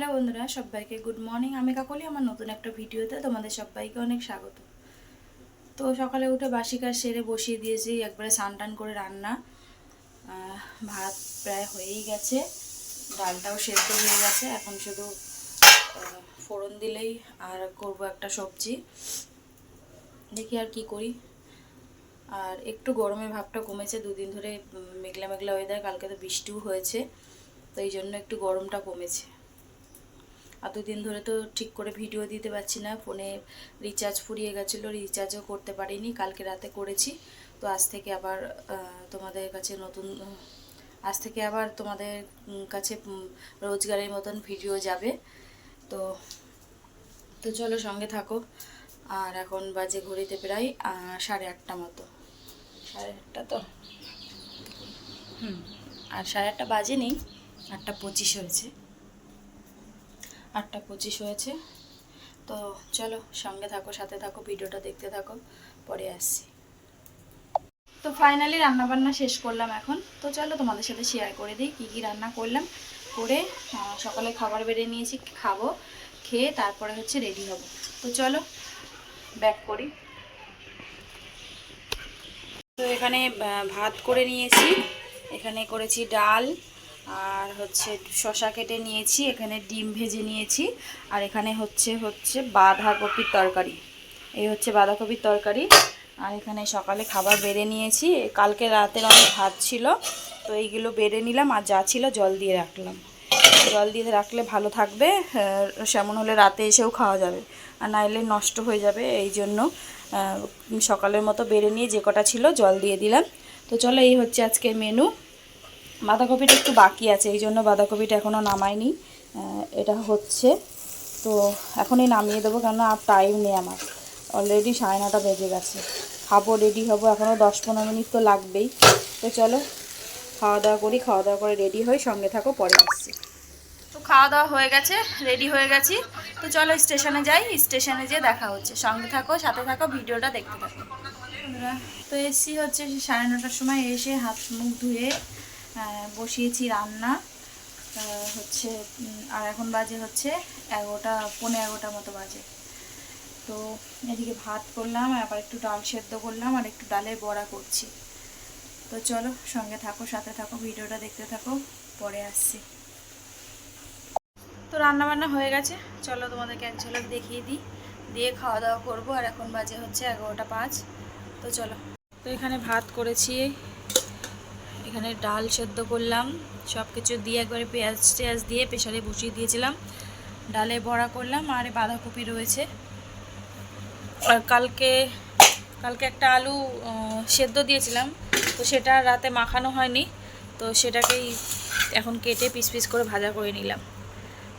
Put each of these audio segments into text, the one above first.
Hello বন্ধুরা, সবাইকে good morning আমি কাকলি, আমার নতুন একটা ভিডিওতে তোমাদের সবাইকে অনেক স্বাগত। তো সকালে উঠে বাসি কাজ সেরে বসিয়ে দিয়েছি, একবারে টান করে রান্না। ভাত প্রায় হয়েই গেছে, ডালটাও সেদ্ধ হয়ে গেছে। এখন শুধু ফোড়ন দিলেই আর করব একটা সবজি। দেখি আর কি করি। আর একটু গরমের ভাবটা কমেছে, দুদিন ধরে মেঘলা মেঘলা ওয়েদার কালকে তো বৃষ্টিও হয়েছে, তো এই জন্য একটু গরমটা কমেছে। দুদিন ধরে তো ঠিক করে ভিডিও দিতে পারছি না। ফোনে রিচার্জ ফুরিয়ে গেছিল রিচার্জও করতে পারিনি, কালকে রাতে করেছি। তো আজ থেকে আবার তোমাদের কাছে নতুন আজ থেকে আবার তোমাদের কাছে রোজগারের মতন ভিডিও যাবে। তো তো চলো সঙ্গে থাকো। আর এখন বাজে ঘড়িতে প্রায় সাড়ে আটটা মতো। সাড়ে আটটা তো? হুম, আর সাড়ে আটটা বাজেনি, আটটা পঁচিশ হয়েছে। আটটা পঁচিশ হয়েছে। তো চলো সঙ্গে থাকো, সাথে থাকো, ভিডিওটা দেখতে থাকো, পরে আসছি। তো ফাইনালি রান্নাবান্না শেষ করলাম এখন। তো চলো তোমাদের সাথে শেয়ার করে দিই কী কী রান্না করলাম। করে সকালে খাবার বেড়ে নিয়েছি, খাব, খেয়ে তারপরে হচ্ছে রেডি হব। তো চলো ব্যাক করি। তো এখানে ভাত করে নিয়েছি। এখানে করেছি ডাল আর হচ্ছে শশা কেটে নিয়েছি, এখানে ডিম ভেজে নিয়েছি, আর এখানে হচ্ছে হচ্ছে বাঁধাকপির তরকারি। এই হচ্ছে বাঁধাকপির তরকারি, আর এখানে সকালে খাবার বেড়ে নিয়েছি। কালকে রাতের অনেক ভাত ছিল, তো এইগুলো বেড়ে নিলাম, আর যা ছিল জল দিয়ে রাখলাম। জল দিয়ে রাখলে ভালো থাকবে সেমন হলে রাতে এসেও খাওয়া যাবে, আর নাইলে নষ্ট হয়ে যাবে, এই জন্য সকালের মতো বেড়ে নিয়ে যে কটা ছিল জল দিয়ে দিলাম। তো চলো, এই হচ্ছে আজকের মেনু বাঁধাকপিটা একটু বাকি আছে এই জন্য বাঁধাকপিটা এখনও নামাইনি এটা হচ্ছে। তো এখনই নামিয়ে দেবো কেন আর টাইম নেই আমার। অলরেডি সাড়ে নটা বেজে গেছে। খাব রেডি হব এখনও দশ পনেরো মিনিট তো লাগবেই। তো চলো খাওয়া দাওয়া করি খাওয়া দাওয়া করে রেডি হই সঙ্গে থাকো পরে আসছি। তো খাওয়া দাওয়া হয়ে গেছে রেডি হয়ে গেছি। তো চলো স্টেশনে যাই স্টেশনে যেয়ে দেখা হচ্ছে। সঙ্গে থাকো সাথে থাকো ভিডিওটা দেখতে থাকো। তো এসছি হচ্ছে সেই সাড়ে নটার সময় এসে হাত মুখ ধুয়ে বসিয়েছি রান্না। হচ্ছে আর এখন বাজে হচ্ছে এগারোটা পনেরো এগারোটার মতো বাজে। তো এদিকে ভাত করলাম, আবার একটু ডাল সেদ্ধ করলাম আর একটু ডালের বড়া করছি। তো চলো, সঙ্গে থাকো, সাথে থাকো, ভিডিওটা দেখতে থাকো, পরে আসছি। তো রান্না বান্না হয়ে গেছে। চলো তোমাদেরকে এক ঝলক দেখিয়ে দিই। দিয়ে খাওয়া দাওয়া করব, আর এখন বাজে হচ্ছে এগারোটা পাঁচ। তো চলো। তো এখানে ভাত করেছি এখানে ডাল সেদ্ধ করলাম সব কিছু দিয়ে একবারে পেঁয়াজ টেয়াজ দিয়ে প্রেশারে বসিয়ে দিয়েছিলাম। ডালে বড়া করলাম আর বাঁধাকপি রয়েছে। আর কালকে কালকে একটা আলু সেদ্ধ দিয়েছিলাম, তো সেটা রাতে মাখানো হয়নি, তো সেটাকেই এখন কেটে পিস পিস করে ভাজা করে নিলাম।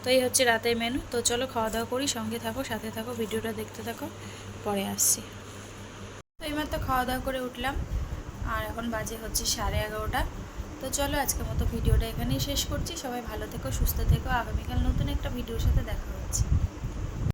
তো এই হচ্ছে রাতের মেনু তো চলো খাওয়া দাওয়া করি, সঙ্গে থাকো, সাথে থাকো, ভিডিওটা দেখতে থাকো, পরে আসছি। তো এইমাত্র খাওয়া দাওয়া করে উঠলাম। আর এখন বাজে হচ্ছে সাড়ে এগারোটা। তো চলো আজকের মতো ভিডিওটা এখানেই শেষ করছি। সবাই ভালো থেকো, সুস্থ থেকো। আগামীকাল নতুন একটা ভিডিওর সাথে দেখা হচ্ছে।